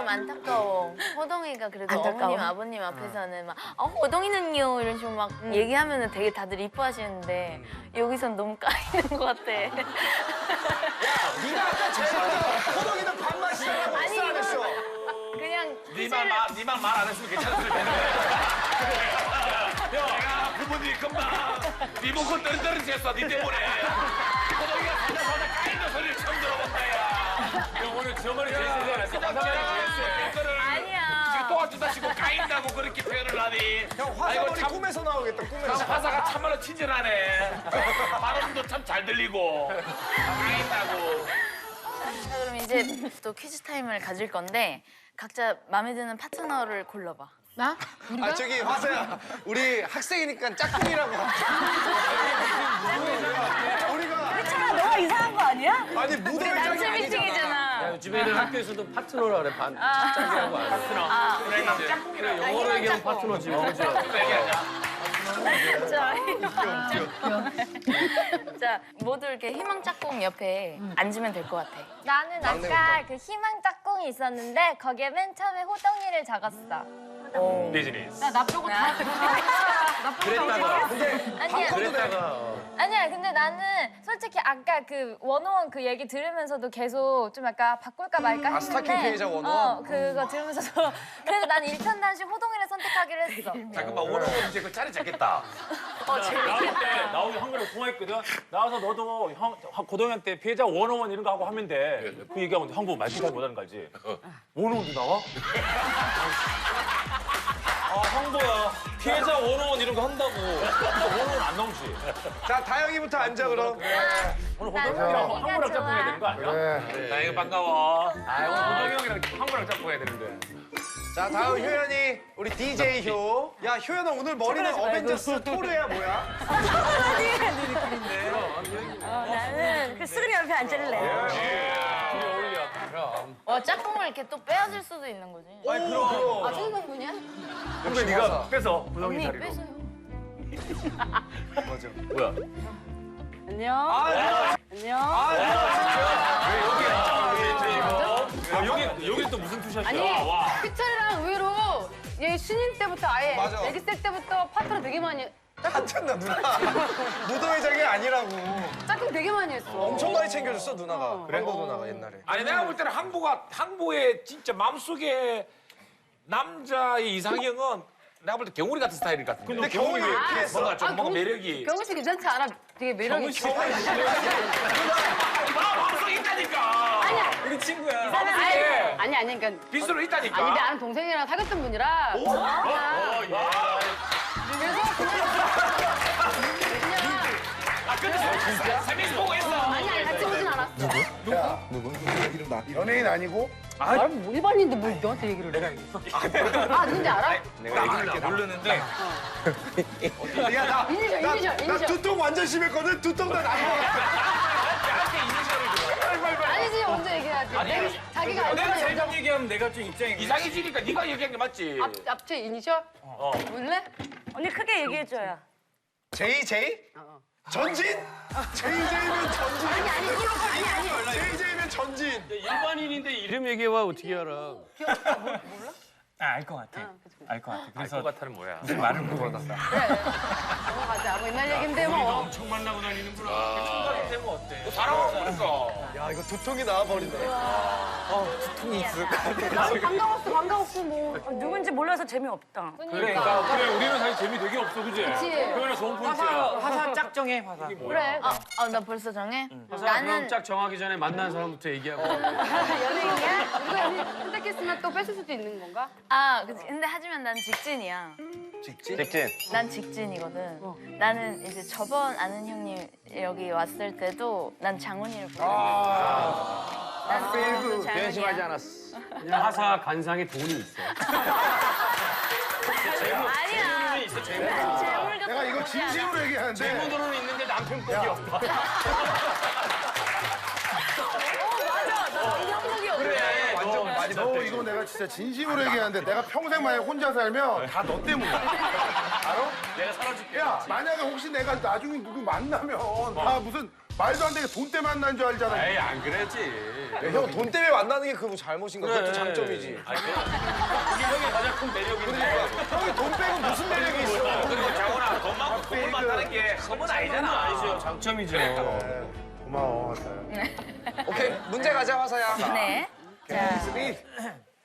좀 안타까워. 호동이가 그래도 안타까워? 어머님, 아버님 앞에서는 막 어, 호동이는요 이런 식으로 막 얘기하면 은 되게 다들 이뻐하시는데 여기선 너무 까이는 것 같아. 네가 아까 제일 먼저 호동이는 반맛이라고 아니, 했어 안 했어? 그냥 니만 말, 니만 말 안 했으면 괜찮았을 텐데. 내가 그분이 금방 리모컨 떨어뜨렸어, 니 때문에. 호동이가 사자 사자 까이는 소리를 처음 들어본다, 야. 형, 오늘 저번에 제일 제일 세거를 지금 아니야. 도와준다 치고 까인다고 그렇게 표현을 하니. 형 참- 꿈에서 나오겠다 참 꿈에서. 화사가 참말로 친절하네. 발음도 참 잘 들리고. 까인다고. 자 그럼 이제 또 퀴즈 타임을 가질 건데 각자 마음에 드는 파트너를 골라봐. 나? 우리가? 아 저기 화사야 우리 학생이니까 짝꿍이라고 우리가 괜찮아, 너가 이상한 거 아니야? 아니 아니잖아 미팅이잖아. 요즘에는 학교에서도 파트너라 그래 반 아, 짝이라고 안 해. 아, 그래, 영어로 얘기하면 파트너지 그죠? 얘기하자. 자, 자 모두 이렇게 희망 짝꿍 옆에 앉으면 될 것 같아. 나는 아까 그 희망 짝꿍이 있었는데 거기에 맨 처음에 호동이를 적었어. 비즈니스. 나 빼고 다. 그랬다가 아니야. 그랬다가 어. 아니야. 근데 나는 솔직히 아까 그 원호원 그 얘기 들으면서도 계속 좀 약간 바꿀까 말까 했는데 아, 스타킹 피해자 원호원? 어, 그거 들으면서도 그래도 나는 일편단심 호동이를 선택하기로 했어. 잠깐만, 오늘 이제 그 자리 잡겠다. 어. 나올 때 나오기 한글로 통화했거든. 나와서 너도 형 고등학교 때 피해자 원어원 이런 거 하고 하면 돼. 그 얘기하면 한국 말투 잘 못하는 거 알지? 원어원도 나와? 아 형보야 피해자 원어원 이런 거 한다고. 원어원 안 나오지. 자 다영이부터 앉아 그럼 오늘 호동이랑 한국랑 짝꿍 해야. 되는 거 아니야? 다행히 반가워. 아 오늘 호동이 형이랑 한국랑 짝꿍 해야 되는데. 자 다음 효연이 우리 DJ 효. 야 효연아 오늘 머리는 어벤져스 토르야 뭐야? 나는 그 쓰그리 옆에 앉을래. 어 짝꿍을 이렇게 또 빼앗을 수도 있는 거지. 아니 그럼 아 생각분이야? 근데 네가 뺏어 호동이 언니 자리로. 빼서요. 뭐야? 안녕. 안녕. 왜 여기야? 아, 여기 여기 또 무슨 투샷이야? 아니, 와. 피처리랑 의외로 얘 신인 때부터 아예 맞아. 애기 때 때부터 파트너 되게 많이 한참나 누나 무도회장이 아니라고 짝꿍 되게 많이 했어. 엄청 많이 챙겨줬어 누나가 그래도 누나가 옛날에 아니 내가 볼 때는 항보가 항보의 진짜 마음속에 남자의 이상형은 내가 볼 때 경훈이 같은 스타일인 것 같은데. 근데 경훈이 왜 이렇게 했어? 뭔가 좀 아, 뭔가 경훈- 매력이. 경훈 씨 괜찮지 않아? 되게 매력 있어. 마 마음속에 있다니까. 아니야. 우리 친구야. 아니, 마음속에 아니, 아니, 그러니까. 빗으로 있다니까. 아니, 내 아는 동생이랑 사귀었던 분이라. 어, 아, 그래 근데 세미스 보고 있어. 아니, 아니, 같이 보진 않았어. 연예인 아니고 아, 뭐 일반인인데 뭘 너한테 얘기를 해? 아, 누군지 알아? 내가 얘기를 모르는데. 야 나 이니셜, 나, 이니셜, 나 이니셜. 두통 완전 심했거든 두통 나 나이 아니지, 먼저 얘기해야지. 내가, 자기가 어, 내가 알잖아, 제일 여자. 얘기하면 내가 좀 입장이 이상해지니까 네가 얘기한 게 맞지. 앞, 앞체 이니셜? 어. 몰래? 언니 크게 얘기해줘요. JJ? 전진? JJ면 전진 아니, 아니, 아니, 아니. JJ면 전진 일반인인데 이름 얘기해봐 어떻게 알아? 알것 같아. 알 것 같아. 그래서 알 것 같아는 뭐야? 무슨 말을 물어봤다. 넘어가자. 뭐 옛날 얘긴데 뭐. 엄청 만나고 다니는구나. 생각이 되면 어때? 너 사랑하고 그러니까. 야 이거 두통이 나와버 리네 반가웠어, 반가웠고 뭐. 어, 누군지 몰라서 재미없다. 그러니까 그래 우리는 사실 재미 되게 없어 그지? 그치. 그러면 좋은 포인트야. 화사 짝 정해 화사. 그래. 아, 아, 나 벌써 정해? 화사 나는 그럼 짝 정하기 전에 만난 사람부터 얘기하고. 연예인이야? 우리가 연예인 선택했으면 또 뺏을 수도 있는 건가? 아 그치. 근데 하지만 난 직진이야. 직진? 난 직진이거든. 나는 이제 저번 아는 형님 여기 왔을 때도 난 장훈이를 불렀어. 난 지금도 변심하지 장훈이야. 않았어. 그냥 화사 간상에 돈이 있어. 아니야. 재물 같은 내가 이거 거 진심으로 얘기하는데 돈은 있는데 남편 꼴이 없다. 어, 완전 많이 너 이거 내가 진짜 진심으로 얘기하는데 내가 평생 만약 혼자 살면 다 너 때문이야 알아? 내가 살아줄게. 야 만약에 혹시 내가 나중에 누구 만나면 다 무슨 말도 안 되게 돈 때문에 만난 줄 알잖아. 에이 안 그랬지. 형 돈 때문에 만나는 게 그거 잘못인가? 그것도 장점이지. 아니, 그게 형의 가장 큰 매력인데. 형이 돈 빼고 무슨 매력이 있어? 그리고 장훈아 돈 많고 돈을 만나는 게 소문 아니잖아. 아니죠. 장점이죠. 네, 고마워. 오케이 문제 가자 화사야. 네. 자.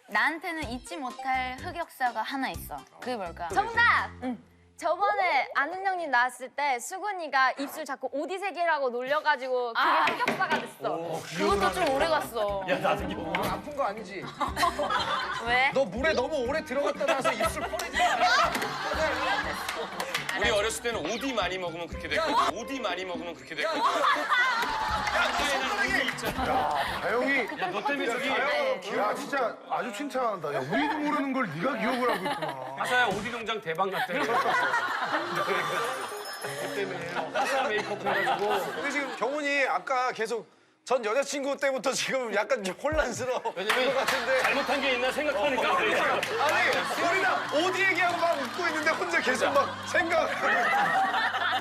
나한테는 잊지 못할 흑역사가 하나 있어. 그게 뭘까? 정답. 저번에 아는 형님 나왔을 때 수근이가 입술 자꾸 오디색이라고 놀려가지고 그게 아. 흑역사가 됐어. 그것도 좀 오래 갔어. 아픈 거 아니지? 왜? 너 물에 너무 오래 들어갔다 나서 입술 퍼내지 우리 어렸을 때는 오디 많이 먹으면 그렇게 됐거든. 오디 많이 먹으면 그렇게 됐거 있잖아. 다영이, 너 때문에 저기 야 진짜 아주 칭찬한다. 야 우리도 모르는 걸 네가 기억을 하고 있구나. 화사야 오디 농장 대박 났대. 화사 메이크업 해가지고 근데 지금 경훈이 아까 계속 전 여자친구 때부터 지금 약간 좀 혼란스러워. 왜냐면 것 같은데. 잘못한 게 있나 생각하니까. 아니, 우리는 오디 얘기하고 막 웃고 있는데 혼자 계속 막 생각.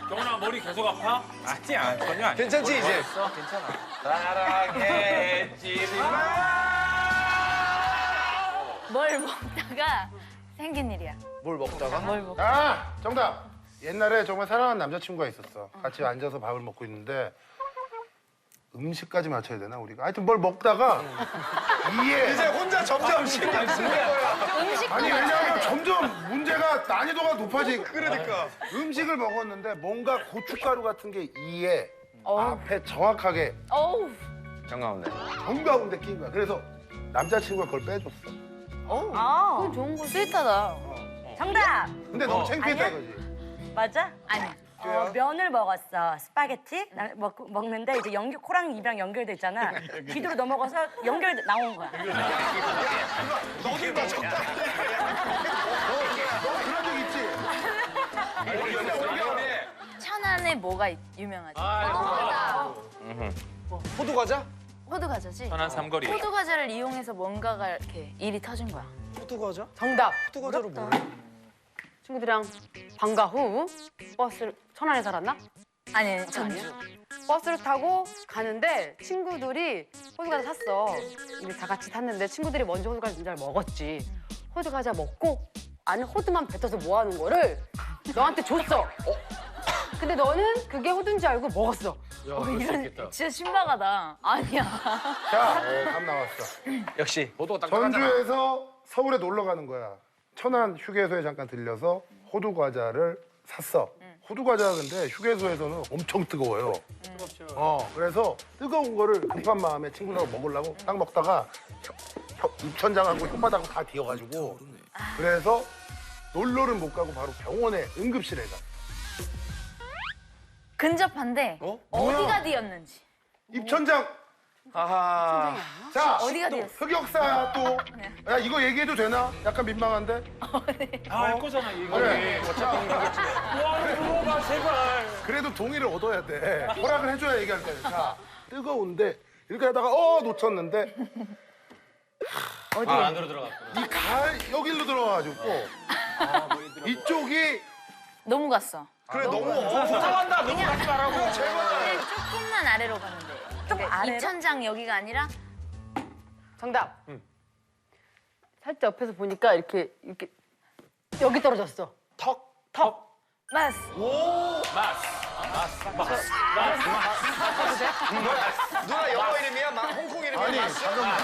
경훈아 머리 계속 아파? 아니야 전혀 아니야. 괜찮지 이제? 뭘 먹다가 생긴 일이야. 뭘 먹다가? 뭘 먹? 아 정답. 옛날에 정말 사랑하는 남자친구가 있었어. 같이 앉아서 밥을 먹고 있는데 음식까지 맞춰야 되나 우리가? 하여튼 뭘 먹다가 이에 이제 혼자 점점 신경 쓰는 거야. 음식도 아니 왜냐하면 돼. 점점 문제가 난이도가 높아지. 그러니까. 음식을 먹었는데 뭔가 고춧가루 같은 게 이에 어우. 앞에 정확하게 어우. 정가운데. 정가운데 낀 거야. 그래서 남자친구가 그걸 빼줬어. 아, 그건 좋은 거 스윗하다. 정답. 근데 너무 창피했다 아니야? 이거지. 맞아? 아니야. 어, 면을 먹었어. 스파게티 나- 먹, 먹는데 이제 연결 코랑 입이랑 연결돼 있잖아. 귀도로 넘어가서 연결 나온 거야. 너도 나 적당히. 너 그런 적 있지? 천안에 뭐가 있- 유명하지? 호두 과자? 호두 과자지. 천안 삼거리. 호두 과자를 이용해서 뭔가가 이렇게 일이 터진 거야. 호두 과자? 정답. 호두 과자로 뭐? 친구들이랑 방과 후 버스를 천안에 살았나? 아니 전주. 버스를 타고 가는데 친구들이 호두과자 샀어. 우리 다 같이 탔는데 친구들이 먼저 호두과자를 먹었지. 호두과자 먹고 안에 호두만 뱉어서 모아놓은 거를 너한테 줬어. 근데 너는 그게 호두인 줄 알고 먹었어. 야, 그럴 수 있겠다. 진짜 신박하다. 아니야. 자, 어, 답 나왔어. 역시. 보도가 딱딱하잖아. 전주에서 서울에 놀러 가는 거야. 천안 휴게소에 잠깐 들려서 호두 과자를 샀어. 호두 과자 근데 휴게소에서는 엄청 뜨거워요. 어, 그래서 뜨거운 거를 급한 마음에 친구랑 먹으려고 딱 먹다가 혀- 혀- 입천장하고 혓바닥하고 다 뒤어가지고 그래서 놀러를 못 가고 바로 병원에 응급실에 가. 근접한데 어? 어디가 뒤였는지. 입천장. 아하. 자, 어디가 또 뒤였어? 흑역사 또. 야, 이거 얘기해도 되나? 약간 민망한데? 다알 거잖아 이거. 그래. 와 들어가 제발. 그래도 동의를 얻어야 돼. 허락을 해줘야 얘기할 거니까. 뜨거운데 이렇게 하다가 어 놓쳤는데 아, 안으로 들어갔구나. 이 갈 여기로 들어가가지고 이쪽이 너무 갔어. 그래 너무 걱정한다. 너무 가지 말라고. 근데 조금만 아래로 가면 돼. 그러니까 아래로? 이천장 여기가 아니라 정답. 살짝 옆에서 보니까 이렇게 이렇게 여기 떨어졌어. 턱. 턱. 마스. 누나 영어 이름이야? 막 홍콩 이름이야? 아니 마스? 잠깐만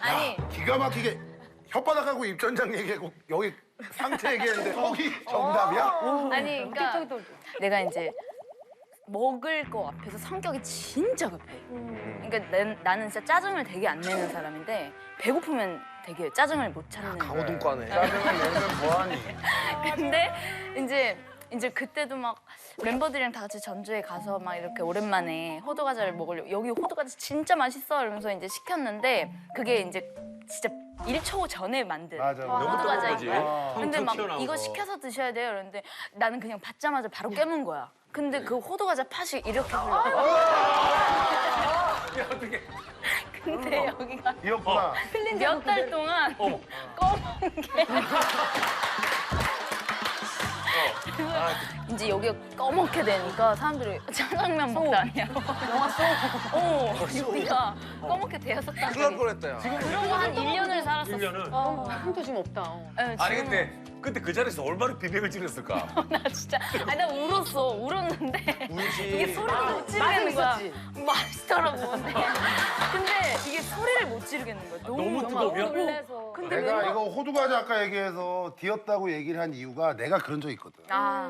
아니 기가 막히게 혓바닥하고 입천장 얘기하고 여기 상체 얘기했는데 거기 정답이야? 아니 그러니까 내가 이제 먹을 거 앞에서 성격이 진짜 급해. 그러니까 난, 나는 진짜 짜증을 되게 안 내는 사람인데 배고프면 되게 짜증을 못 참는. 강호동과네. 짜증을 내면 뭐하니? 근데 이제 이제 그때도 막 멤버들이랑 다 같이 전주에 가서 막 이렇게 오랜만에 호두 과자를 먹으려고 여기 호두 과자 진짜 맛있어 이러면서 이제 시켰는데 그게 이제 진짜 1초 전에 만든 맞아. 호두 과자인 근데 텅텅 막 튀어나온 이거 거. 시켜서 드셔야 돼요 이러는데 나는 그냥 받자마자 바로 깨문 거야. 근데 그 호두 과자 팥이 이렇게 흘러. 근데 여기가 이었구나. 몇 달 동안 검은 게 이제 여기가 꺼멓게 되니까 사람들이 짜장면 먹다 아니냐고. 영화 속? 어, 여기가 꺼멓게 되었었다는 큰일 날. 뻔했다 야. 그러고 한 1년을 살았었어. 1년을. 한도 지금 없다. 어. 네, 아니 지금 근데 그때 그 자리에서 얼마나 비명을 지르었을까? 나 진짜 아니 나 울었어 울었는데 울지. 이게 소리를 못 지르겠는 거야 맛있더라고 근데 근데 이게 소리를 못 지르겠는 거야 너무 너무 뜨거우면? 놀래서. 근데 내가 왜 이거 호두과자 아까 얘기해서 뒤었다고 얘기를 한 이유가 내가 그런 적 있거든. 아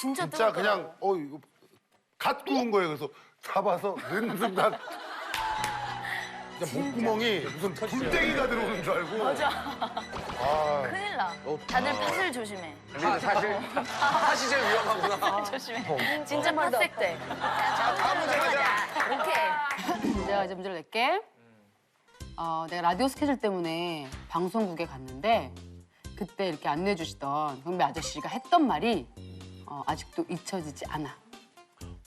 진짜 진짜 뜨겁더라고. 그냥 어 이거 갓 구운 거예요. 그래서 잡아서 넣는 순간 진짜 목구멍이 무슨 불땡이가 들어오는 줄 알고. 맞아 아, 큰일 나 다들 팥을 조심해 아, 사실 팥이 제일 위험하구나. 조심해 진짜 팥색돼 다음 문제 가자 오케이 내가 이제 문제를 낼게. 어, 내가 라디오 스케줄 때문에 방송국에 갔는데 그때 이렇게 안내해 주시던 경비 아저씨가 했던 말이 어, 아직도 잊혀지지 않아.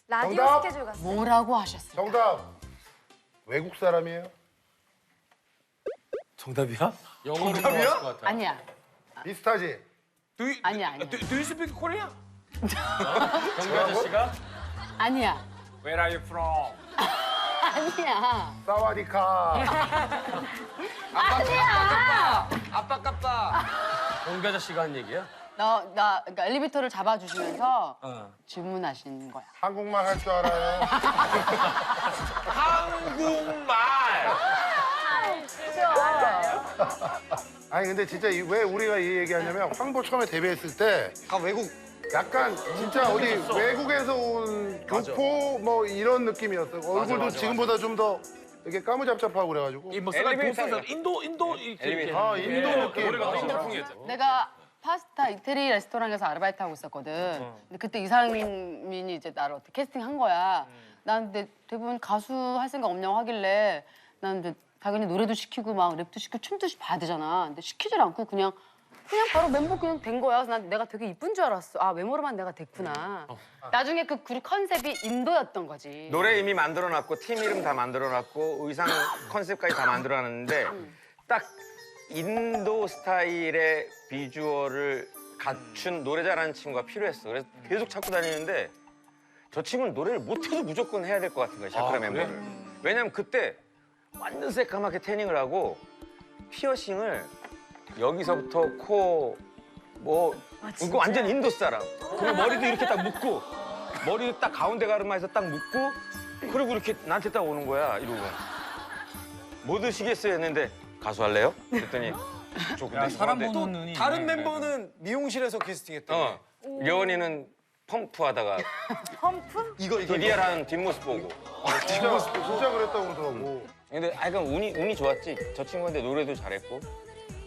라디오 정답! 스케줄 갔어. 뭐라고 하셨어요? 정답. 외국 사람이에요? 정답이야? 영어로 정답이야? 나왔을 것 같아. 아니야. 비슷하지? Do you, 아니야, 아니야. Do, do you speak Korean? 경비 아저씨가 아니야. Where are you from? 아니야. 사와디카. 아빠 깝다. 경비 아저씨가 한 얘기야? 너, 나 그러니까 엘리베이터를 잡아주시면서 어. 주문하신 거야. 한국말 할 줄 알아요? 한국말. 아니 근데 진짜 이- 왜 우리가 이 얘기하냐면 황보 처음에 데뷔했을 때아 외국 약간 진짜 어디 외국에서 온 교포 뭐 이런 느낌이었어. 얼굴도 맞아, 지금보다 좀 더 이렇게 까무잡잡하고 그래가지고. 이뭐 쌀 엘리베이터. 인도 인도 이렇게 아 인도 느낌. 노래가 너무 풍이었죠. 내가 파스타 이태리 레스토랑에서 아르바이트 하고 있었거든. 근데 그때 이상민이 이제 나를 어떻게 캐스팅 한 거야. 난 근데 대부분 가수 할 생각 없냐고 하길래 난 이제 당연히 노래도 시키고 막 랩도 시키고 춤도 시- 봐야 되잖아. 근데 시키질 않고 그냥 그냥 바로 멤버 그냥 된 거야. 그래서 난 내가 되게 이쁜 줄 알았어. 아 외모로만 내가 됐구나. 나중에 그 그룹 컨셉이 인도였던 거지. 노래 이미 만들어놨고 팀 이름 다 만들어놨고 의상 컨셉까지 다 만들어놨는데 딱 인도 스타일의 비주얼을 갖춘 노래 잘하는 친구가 필요했어. 그래서 계속 찾고 다니는데 저 친구는 노래를 못해도 무조건 해야 될 것 같은 거야 샤크라 멤버를. 왜냐면 그때 완전 새까맣게 태닝을 하고 피어싱을 여기서부터 코 뭐 이거 완전 인도 사람. 그리고 머리도 이렇게 딱 묶고 머리 딱 가운데 가르마에서 딱 묶고 그리고 이렇게 나한테 딱 오는 거야 이러고 뭐 드시겠어요 했는데 가수 할래요? 그랬더니 조금 야, 사람 보는 눈이. 다른 멤버는 미용실에서 캐스팅했다. 어 려원이는 펌프 하다가 이거 이거 디디아라는 뒷모습 보고 진짜 진짜 그랬다고 그러더라고. 근데 아 약간 운이 운이 좋았지 저 친구한테 노래도 잘했고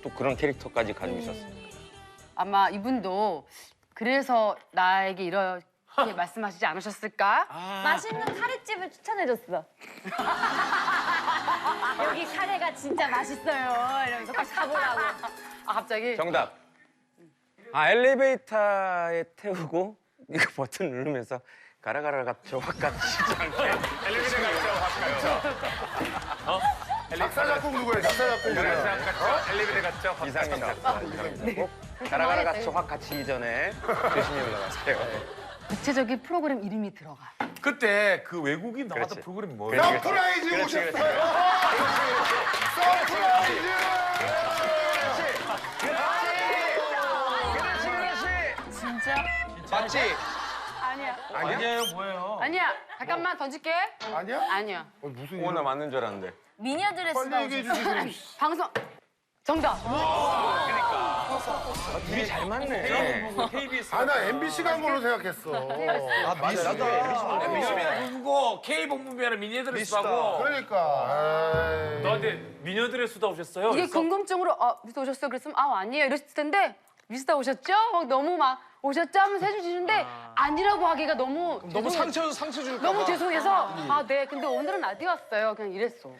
또 그런 캐릭터까지 가지고 있었어 아마 이분도 그래서 나에게 이렇게 말씀하시지 않으셨을까? 맛있는 카레집을 추천해줬어. 여기 카레가 진짜 맛있어요. 이러면서 꼭 가보라고. 아 갑자기 정답 아 엘리베이터에 태우고 이거 버튼 누르면서 가라가라 같죠 확 같이지 않게 엘리베이터 가죠. 확 가요. 작사 작곡 누구야? 작사 작곡 누구야? 갔죠. 엘리베이터 갔죠. 확 이상민 갔죠. 작가 이상민 작곡 가라가라 같이 확 갇히기 전에 조심히 올라가세요 구체적인 프로그램 이름이 들어가. 그때 그 외국인 나왔던 그렇지. 프로그램이 뭐예요? 그렇지. 서프라이즈 그렇지. 오셨어요. 서프라이즈. 진짜 맞지? 아니야. 아니에요, 뭐예요? 아니야. 잠깐만 던질게. 아니야? 아니야. 어, 무슨 오나 이름? 맞는 줄 알았는데 미녀 드레스가 빨리 얘기해 오셨어 주지. 방송 정답. 둘이 잘 맞네 KBS. 아 나 MBC가 한 걸로 생각했어. 아 맞다. 미니언 누구고 K 본부면은 미니드레스하고 그러니까. 에이. 너한테 미녀들의 수다 오셨어요? 이게 그래서 궁금증으로 아 미스터 오셨어요? 그랬으면 아 아니에요 이랬을 텐데 미스터 오셨죠? 막 너무 막 오셨죠 하면서 해주시는데 아니라고 하기가 너무 너무 죄송해- 상처 상처 줄까 봐. 너무 죄송해서 아 네 근데 오늘은 라디오 왔어요 그냥 이랬어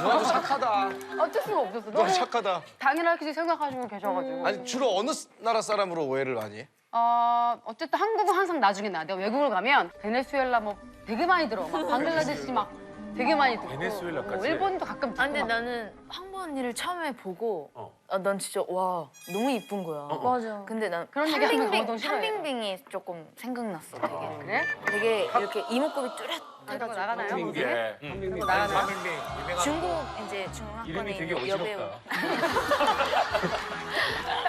누나도 착하다. 어쩔 수가 없었어 누나 너무 착하다. 당연하게 생각하시고 계셔가지고 아니 주로 어느 나라 사람으로 오해를 많이 해? 어 어쨌든 한국은 항상 나중에 나 내가 외국을 가면 베네수엘라 뭐 되게 많이 들어 막 방글라데시 막 되게 많이 듣고 베네수엘라까지? 뭐 일본도 가끔 듣고 아, 근데 막 나는 황보 언니를 처음에 보고 어. 아, 난 진짜 와 너무 이쁜 거야. 맞아. 근데 난 그런 얘기 하면 한빙빙 강호동 싫어해. 한빙빙이 조금 생각났어. 되게 그래? 되게 이렇게 이목구비 뚜렷해가지고 나가나요? 한빙빙. 나가나요? 한빙빙. 유명한 중국 이제 이름이 되게 있는 여배우. 어지럽다.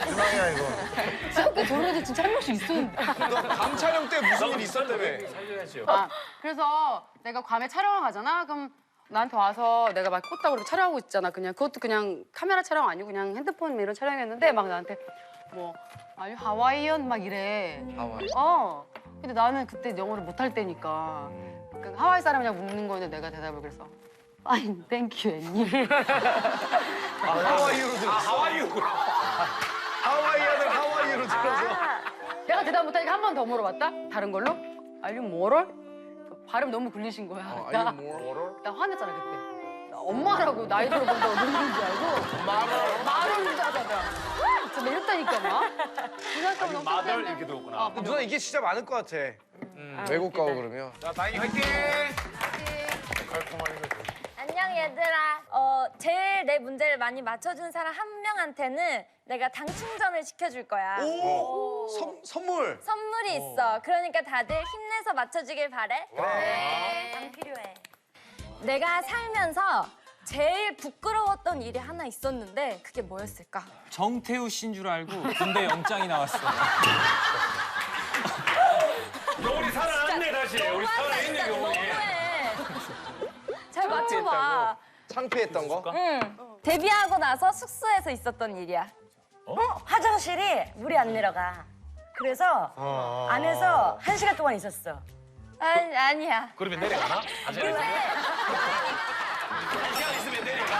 희망이야 이거. 그때 저런데 진짜 한 명씩 있었는데. 감 촬영 때 무슨 일 있었다며? 살려야죠. 아, 그래서 내가 괌에 촬영을 가잖아. 그럼 나한테 와서 내가 막 그렇게 촬영하고 있잖아. 그냥 그것도 그냥 카메라 촬영 아니고 그냥 핸드폰 이런 촬영했는데 막 나한테 뭐 아니 하와이언 막 이래. 하와이. 어. 근데 나는 그때 영어를 못할 때니까 그 하와이 사람이냐고 묻는 거는데 내가 대답을 그래서 아니 땡큐 앤니. 하와이로 들었어. 하와이유구나. 하와이안을 하와이로 들어서. 내가 대답 못하니까 한 번 더 물어봤다. 다른 걸로. 알류 뭐럴? 발음 너무 굴리신 거야. 어, 나, 아니 뭐. 나 화냈잖아 그때. 나 엄마라고 나이 들어본다고 누구인 줄 알고 말을 말을 하잖아. 진짜 매렸다니까 막. 그날까지 너무 마들 창피했는데. 이렇게 들었구나. 아, 누나 이게 진짜 많을 것 같아. 외국 가고 그러면. 자, 다인이 화이팅! 안녕 얘들아. 어 제일 내 문제를 많이 맞춰준 사람 한 명한테는 내가 당 충전을 시켜줄 거야. 오. 선, 선물. 선물이 있어. 그러니까 다들 힘내서 맞춰주길 바래. 네, 당 필요해. 내가 살면서 제일 부끄러웠던 일이 하나 있었는데 그게 뭐였을까? 정태우 씨인 줄 알고 군대 영장이 나왔어. 우리 살아났네, 다시. 우리 살아있네, 경훈이. 맞춰봐. 창피했던 거? 응. 데뷔하고 나서 숙소에서 있었던 일이야. 어? 화장실이 물이 안 내려가. 그래서 어. 안에서 한 시간 동안 있었어. 아니 아니야. 그러면 내려가나? 다시 왜? 한 시간 있으면 내려가.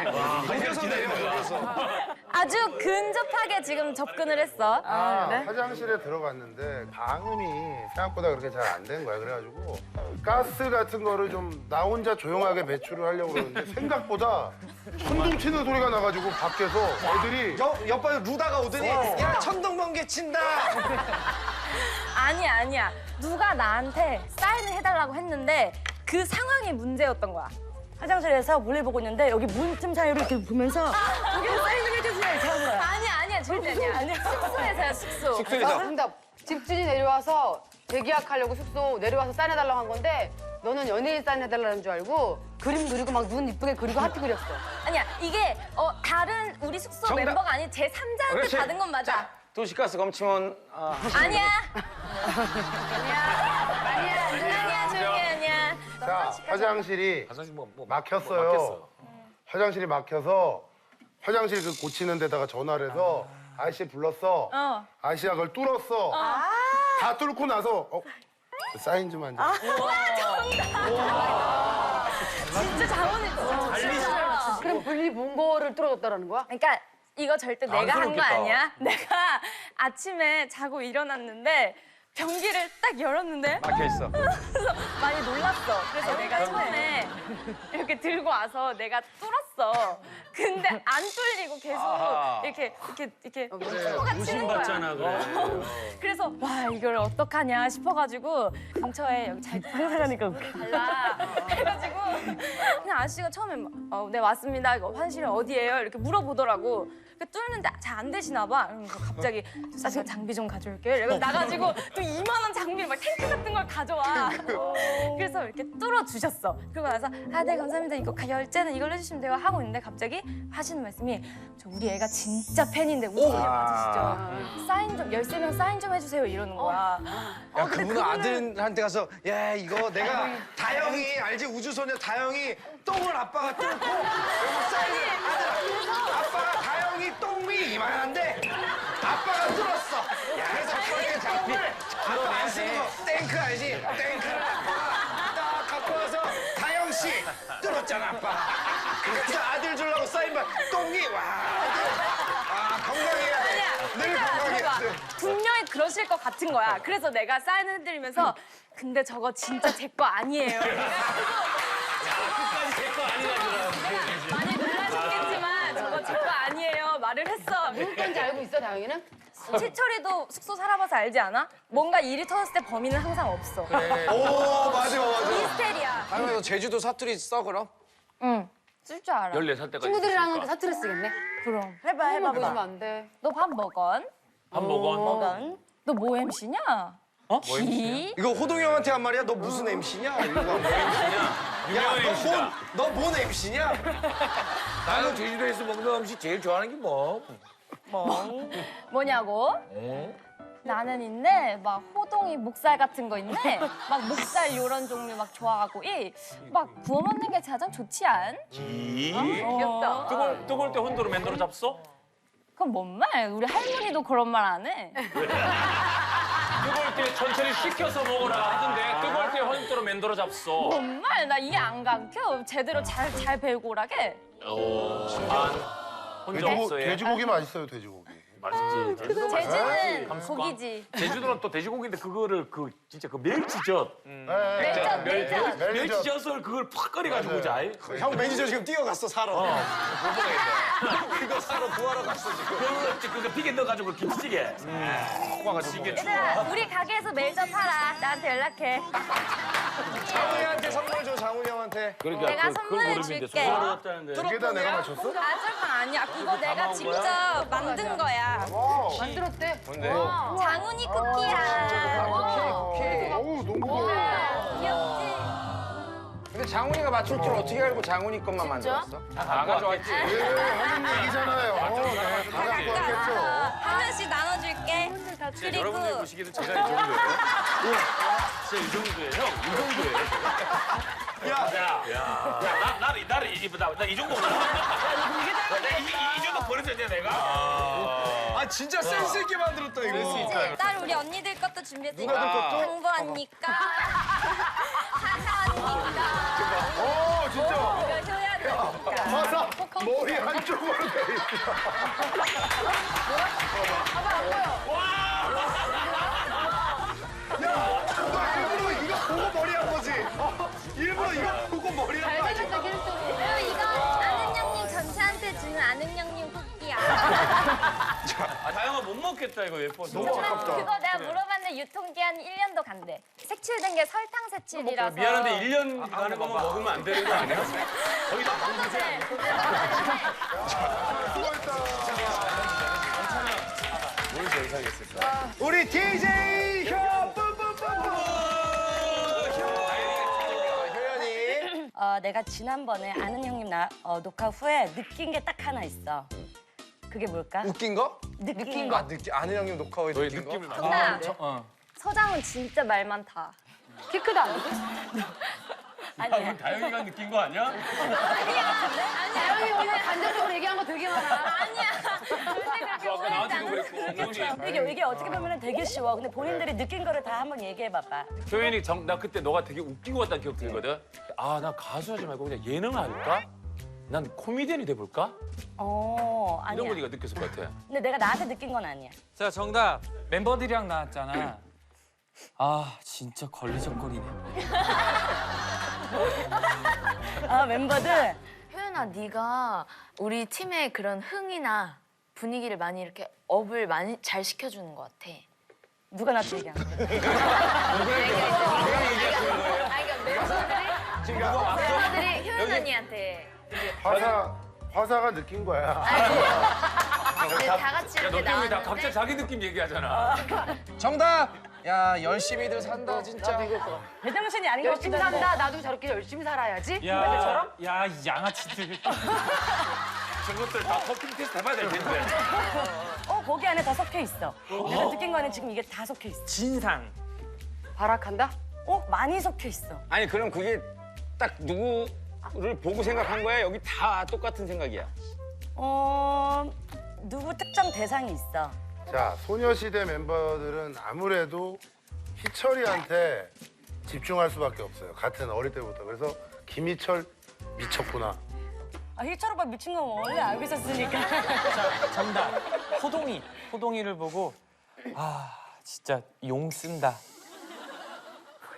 그러니까 녹여서 내려, 녹여서. 아주 근접하게 지금 접근을 했어. 아, 화장실에 들어갔는데 방음이 생각보다 그렇게 잘 안 된 거야. 그래가지고 가스 같은 거를 좀 나 혼자 조용하게 배출을 하려고 그러는데 생각보다 천둥 치는 소리가 나가지고 밖에서 애들이 옆, 옆에 루다가 오더니 야 천둥 번개 친다. 아니야 아니야. 누가 나한테 사인을 해달라고 했는데 그 상황이 문제였던 거야. 화장실에서 몰래 보고 있는데 여기 문틈 사이로 이렇게 보면서 여기 사인을 해주세요 거야. 아니야 아니야 절대 아니야. 아니야. 숙소에서야 숙소. 숙소에서. 아, 정답. 집주인이 내려와서 재계약하려고 숙소 내려와서 사인해달라고 한 건데 너는 연예인 사인해달라는 줄 알고 그림 그리고 막 눈 이쁘게 그리고 하트 그렸어. 아니야 이게 어 다른 우리 숙소 정답. 멤버가 아닌 제 3자한테 그렇지. 받은 건 맞아. 도시가스 검침원 아, 아니야. 아니야. 아니야. 자 화장실이 화장실 뭐, 뭐 막혔어요. 막혔어. 화장실이 막혀서 화장실 그 고치는 데다가 전화를 해서 아 저씨 불렀어. 어. 아저씨가 그걸 뚫었어. 다 뚫고 나서 어, 사인 좀 한 장. 진짜 잘못했어. 진짜. 그럼 분리 문고를 뚫어줬다라는 거야? 그러니까 이거 절대 내가 한거 안쓰럽겠다. 아니야. 내가 아침에 자고 일어났는데 변기를 딱 열었는데 막혀 있어. 그래서 많이 놀랐어. 그래서 내가 처음에 이렇게 들고 와서 내가 뚫었어. 근데 안 뚫리고 계속 아하. 이렇게 이렇게 이렇게 어, 친구가 치는 거야. 받잖아 그래. 그래서 와 이걸 어떡하냐 싶어가지고 근처에 여기 잘 상상하니까. 달라 해가지고 그냥 아저씨가 처음에 막, 어, 네 왔습니다 이거 화장실 어디예요 이렇게 물어보더라고 그 뚫는데 잘 안 되시나 봐. 그러면서 갑자기 저 제가 장비 좀 가져올게요. 이러고 나가지고 또 2만 원 장비 막 탱크 같은 걸 가져와. 그래서 이렇게 뚫어 주셨어. 그러고 나서 아 네 감사합니다. 이거 가- 열쇠는 이걸로 해주시면 돼요 하고 있는데 갑자기 하시는 말씀이 저 우리 애가 진짜 팬인데 웃음이 맞으시죠? 사인 좀 열쇠면 사인 좀 해주세요 이러는 거야. 야 그분은 아들한테 가서 야 이거 내가 다영이 알지? 우주소녀 다영이 똥을 아빠가 뚫고 여기 사인을 아들 아빠가 다 영이 똥이 이만한데 아빠가 뚫었어. 야 그래서 그렇게 장비 아빠 안 쓰는 거 탱크 알지? 탱크를 아빠가 딱 갖고 와서 다영 씨 뚫었잖아 아빠. 그래서 아들 주려고 사인만 똥이 와. 아 건강해야 돼. 늘 건강해야. 돼. 분명히 그러실 것 같은 거야. 그래서 내가 사인을 해드리면서 근데 저거 진짜 제 거 아니에요. 저거 제거 아니에요. 말을 했어. 누구 건지 알고 있어 다영이는? 희철이도 숙소 살아봐서 알지 않아? 뭔가 일이 터졌을 때 범인은 항상 없어. 오 맞아 맞아. 미스테리야. 다음에 너 제주도 사투리 써 그럼? 응. 쓸 줄 알아. 14살 때까지. 친구들이랑 하는데 사투리 쓰겠네. 그럼. 해봐 해봐 보여주면 봐. 안 돼. 너 밥 먹은? 밥 먹어. 뭐건? 너뭐 MC냐? 뭐 어? 기? 이거 호동이 형한테 한 말이야? 너 무슨 MC냐? 이거 뭐? 유명한 MC다. 너뭔 MC냐? 나는 제주도에서 먹는 음식 제일 좋아하는 게 뭐? 뭐냐고? 어? 나는 있네 막 호동이 목살 같은 거 있네 막 목살 요런 종류 막 좋아하고 이 막 구워 먹는 게 가장 좋지 않? 귀엽다 뜨거울, 뜨거울 때 혼도로 맨도로 잡숴? 그건 뭔 말? 우리 할머니도 그런 말 안 해. 뜨거울 때 천천히 식혀서 먹어라 하던데 뜨거울 때 혼도로 맨도로 잡숴. 뭔 말? 나 이해 안 가르쳐. 제대로 잘 잘 배우고 오라게. 혼자 돼지고, 없어 얘. 돼지고기 맛있어요 돼지고기. 맛있지. 제주도 제주는 감수광. 고기지. 제주도는 또 돼지고기인데 그거를 그 진짜 그 멸치젓 네. 멜젓, 멜젓. 멜젓. 멸치젓을 그걸 팍 끓여가지고 자이. 형 매니저 지금 뛰어갔어 사러. 그거 사러 구하러 갔어 지금. 그거 그거 비계 넣어가지고 김치찌개. 와가지고 얘들아, 우리 가게에서 멜젓 팔아. 나한테 연락해. 장훈이한테 선물 줘 장훈이 형한테. 그러니까 내가 그- 그걸 선물해 모르는데 줄게. 선물을 어렵다는데. 이게 다 내가 맞췄어? 아줌마 아니야. 그거 내가 직접 만든 거야. 와우. 만들었대. 뭔데? 장훈이 쿠키야. 어우 너무 귀여워. 귀엽지? 근데 장훈이가 맞출 줄 어떻게 알고 장훈이 것만 만들었어? 다 가져왔지. 예, 하는 얘기잖아요. 어, 네, 다 갖고 왔겠죠. 한 명씩 나눠 진짜 여러분들이 보시기에도 제가 이 정도예요? 진짜 이 정도예요? 형, 이 정도예요? 야, 야, 나, 나를, 나를, 이, 나, 나이 정도구나. 내가 이, 이, 이 정도 버렸었냐, 내가? 아 진짜 센스 있게 만들었다 이거. 딸 우리 언니들 것도 준비했으니까. 누나들 것도? 형부 언니까. 하나 언니까. 어 진짜. 이거 효야 언니까. 맞아. 머리 한쪽으로 돼 있어. 다영아 못 먹겠다, 이거 예뻐서. 너무 아깝다. 그거 내가 물어봤는데 유통기한 1년도 간대. 색칠된 게 설탕 색칠이라서. 미안한데 1년 가는 거만 먹으면 안 되는 거 아니야? 거기다 우리 DJ 형 뿜뿜뿜뿜. 효연이. 어, 내가 지난번에 아는 형님 나, 어, 녹화 후에 느낀 게 딱 하나 있어. 그게 뭘까? 웃긴 거? 느낀 아 느끼 아는 형님 녹화 후에 너의 느낀 느낌을 거? 정답. 어. 서장훈 진짜 말 많다. 키 크다. 아니야. 다영이가 느낀 거 아니야? 다영이 오늘 간접적으로 얘기한 거 되게 많아. 아니야. 절대 그렇게 아까 나한테도 그랬고. 이게, 이게 어떻게 보면 되게 쉬워. 근데 본인들이 느낀 거를 다 한번 얘기해 봐봐. 효연이 정, 나 그때 너가 되게 웃기고 왔다는 기억 들거든. 아, 나 가수 하지 말고 그냥 예능 할까? 난 코미디언이 돼볼까? 어, 이런 거 아니야. 네가 느꼈을 것 같아. 근데 내가 나한테 느낀 건 아니야. 자 정답 멤버들이랑 나왔잖아. 아 진짜 걸리적거리네. 아, 멤버들. 효연아, 네가 우리 팀의 그런 흥이나 분위기를 많이 이렇게 업을 많이 잘 시켜주는 것 같아. 누가 나한테 얘기한 거야? 아니, 그러니까 멤버들이 멤버들이 효연 언니한테 화사 화사가 느낀 거야. 아니, 근데 다 같이 야, 너 이렇게 때문에 다 나왔는데 각자 자기 느낌 얘기하잖아. 정답. 야 열심히들 산다 진짜. 제정신이 아닌 것 열심히 같기도. 산다. 나도 저렇게 열심히 살아야지. 야, 야, 이 양아치들. 저것들 다 커피 테스트 해봐야 될 텐데. 어, 거기 안에 다 섞여 있어. 내가 느낀 거는 지금 이게 다 섞여 있어. 진상. 발악한다. 어, 많이 섞여 있어. 아니 그럼 그게 딱 누구 를 보고 생각한 거야? 여기 다 똑같은 생각이야. 어, 누구 특정 대상이 있어. 자 소녀시대 멤버들은 아무래도 희철이한테 집중할 수밖에 없어요. 같은 어릴 때부터. 그래서 김희철 미쳤구나. 아, 희철 오빠 미친 건 원래 알고 있었으니까. 자 정답 호동이. 호동이를 보고 아 진짜 용 쓴다.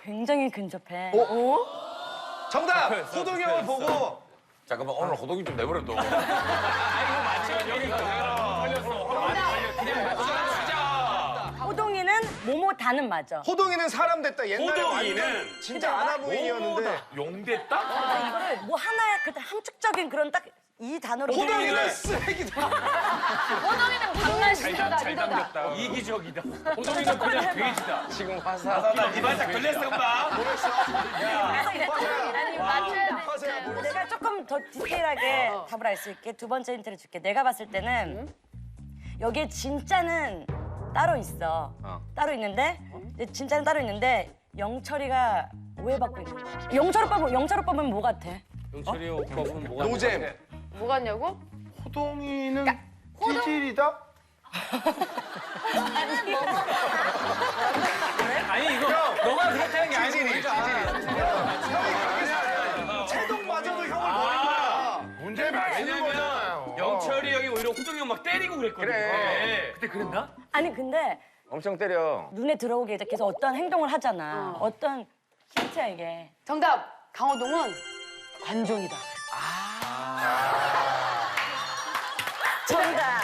굉장히 근접해. 정답. 호동이 형을 보고 잠깐만, 오늘 호동이 좀 내버려 둬. 여기가 내가 걸렸어. 그냥 맞추자. 모모 다는 맞아. 호동이는 사람 됐다. 옛날에 호동이는 완전 진짜 아나무인이었는데. 용됐다? 아, 이거를 뭐 하나의 그 함축적인 그런 딱 이 단어로 호동이는 쓰레기다. 호동이는 강남 잘, 잘 당겼다. 이기적이다. 호동이는 그냥 돼지다. 지금 화사. 이 발짝 걸렸어 금방. 아니 맞춰야 돼. 내가 조금 더 디테일하게 답을 알 수 있게 두 번째 힌트를 줄게. 내가 봤을 때는 여기에 진짜는 따로 있어. 어. 따로 있는데 진짜는 따로 있는데 영철이가 오해받고 있는 거야. 영철 오빠 영철 오빠는 뭐 같아? 영철이 오빠 보면 뭐가 노잼. 뭐 같냐고? 호동이는 찌질이다? 아니 이거 너가 그렇다는 게 아니고 찌질이, 찌질이. 채동마저도 형을 버린 거야. 문제 맞히는 거잖아요. 영철이 형이 오히려 호동이 형 막 때리고 그랬거든. 그래. 그때 그랬나? 아니 근데 엄청 때려. 눈에 들어오게 이제 계속 어떤 행동을 하잖아. 어. 떤 힌트야 이게. 정답. 강호동은 관종이다. 정답.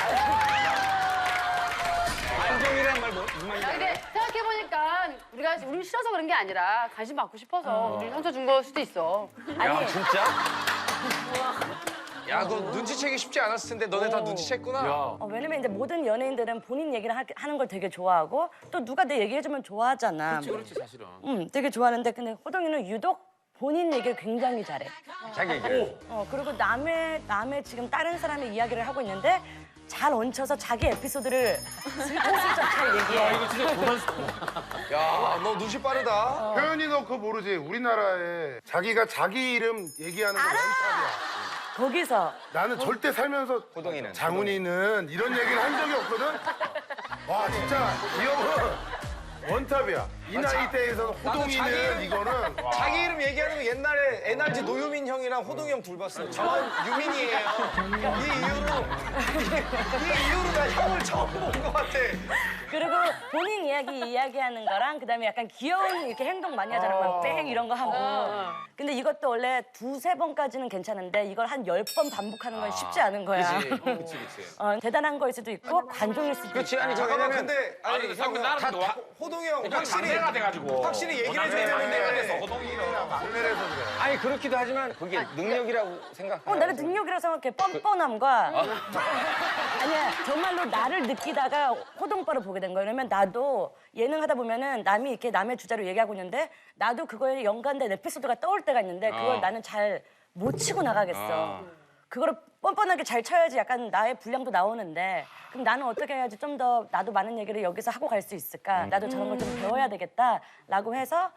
안정이란 말 뭐, 무슨 말인지 야, 근데 생각해보니까 우리가 우리 싫어서 그런 게 아니라 관심 받고 싶어서 우리 상처 준 걸 수도 있어. 야, 진짜? 야, 너 눈치채기 쉽지 않았을 텐데 너네 다 눈치챘구나. 어, 왜냐면 이제 모든 연예인들은 본인 얘기를 하, 하는 걸 되게 좋아하고 또 누가 내 얘기해주면 좋아하잖아. 그렇지 그렇지 사실은. 응, 되게 좋아하는데 근데 호동이는 유독 본인 얘기를 굉장히 잘해. 자기 얘기를. 어, 그리고 남의 남의 지금 다른 사람의 이야기를 하고 있는데 잘 얹혀서 자기 에피소드를 슬쩍슬쩍 잘 얘기해. 이거 진짜. 야, 너 눈치 빠르다. 표현이 너 그거 모르지? 우리나라에 자기가 자기 이름 얘기하는 거 원탑이야. 거기서 나는 절대 살면서 호동이는. 장훈이는 이런 얘기를 한 적이 없거든. 와 진짜 이 형은 원탑이야. 이 나이대에서는 호동이는 자기- 이거는 자기 이름 얘기하는 거 옛날에 NRG 노유민 형이랑 호동이 형 둘 봤어요. 저는 유민이에요. 이 이후로 이 이후로 나 형을 처음 본 것 같아. 그리고 본인 이야기 이야기하는 거랑 그다음에 약간 귀여운 이렇게 행동 많이 하잖아. 막뺑 이런 거 하고. 근데 이것도 원래 두세 번까지는 괜찮은데 이걸 한 열 번 반복하는 건 쉽지 않은 거야. 그렇지 그렇지. 어, 대단한 거일 수도 있고 관종일 수도 그렇지, 있고. 아니, 잠깐만, 왜냐면- 근데 아니 아니, 형 나는 다- 너 다- 호동이 형 확실히 확실히 돼가지고. 확실히 얘기를 해줘야 내가 되는데. 돼서 호동이는. 막내라서 그래. 아니, 그렇기도 하지만 그게 능력이라고 생각해. 어, 나는 능력이라고 생각해. 뻔뻔함과. 정말로 나를 느끼다가 호동빠를 보게 된 거야. 왜냐면 나도 예능 하다 보면은 남이 이렇게 남의 주제로 얘기하고 있는데 나도 그거에 연관된 에피소드가 떠올 때가 있는데 그걸 어. 나는 잘 못 치고 나가겠어. 그거를 뻔뻔하게 잘 쳐야지 약간 나의 분량도 나오는데 그럼 나는 어떻게 해야지 좀 더 나도 많은 얘기를 여기서 하고 갈 수 있을까? 나도 저런 걸 좀 배워야 되겠다라고 해서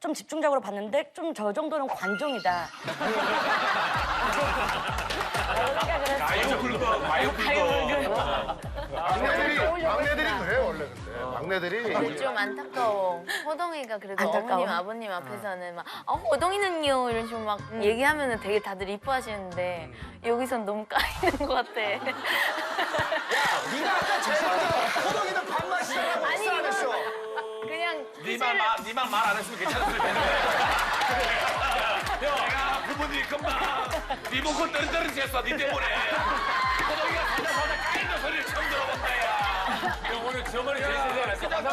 좀 집중적으로 봤는데 좀 저 정도는 관종이다. 생각을 했지. 마요 긁어 마요 긁어. 막내들이 막내들이 그래 원래 근데 막내들이 근데 좀 안타까워. 호동이가 그래도 안타까워? 어머님, 아버님 앞에서는 막 어, 호동이는요 이런 식으로 막 얘기하면은 되게 다들 이뻐하시는데 여기선 너무 까이는 것 같아. 네가 아까 제일 먼저 호동이는 반말이잖아. 아니, 안 했어. 그냥 니만 말 니만 말 안 했으면 괜찮았을 텐데. 부모님이 금방 리모컨 떨어뜨렸어 니 때문에. 호동이가 살다 살다 까인다 소리를 처음 들어본다야. 형 오늘 저번에 제일 세지 않았어?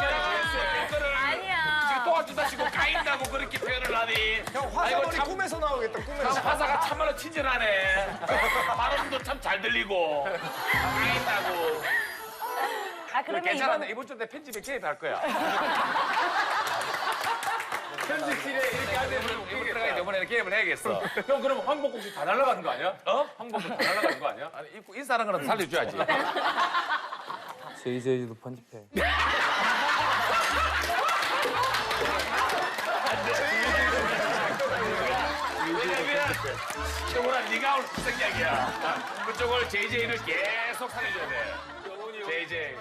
아니야. 지금 또아주다 치고 까인다고 그렇게 표현을 하니. 형 아이고, 화사머리 참- 꿈에서 나오겠다. 참 꿈에서. 화사가 참말로 친절하네. 발음도 참 잘 들리고 까인다고. 아 그러면 괜찮아. 이번 주에 편집에 개입할 거야. 편집실에 이렇게 이거 들어가야 돼. 이번에는 게임을 해야겠어. 형 그럼 황복국 씨다 날라가는 거 아니야? 어? 황복국 다 날라가는 거 아니야? 아니, 입고 인사하는 거라도 살려줘야지. JJ도 편집해. 왜냐면 정훈아 네가 오늘 생략이야. 그쪽을 JJ를 계속 살려줘야 돼. JJ.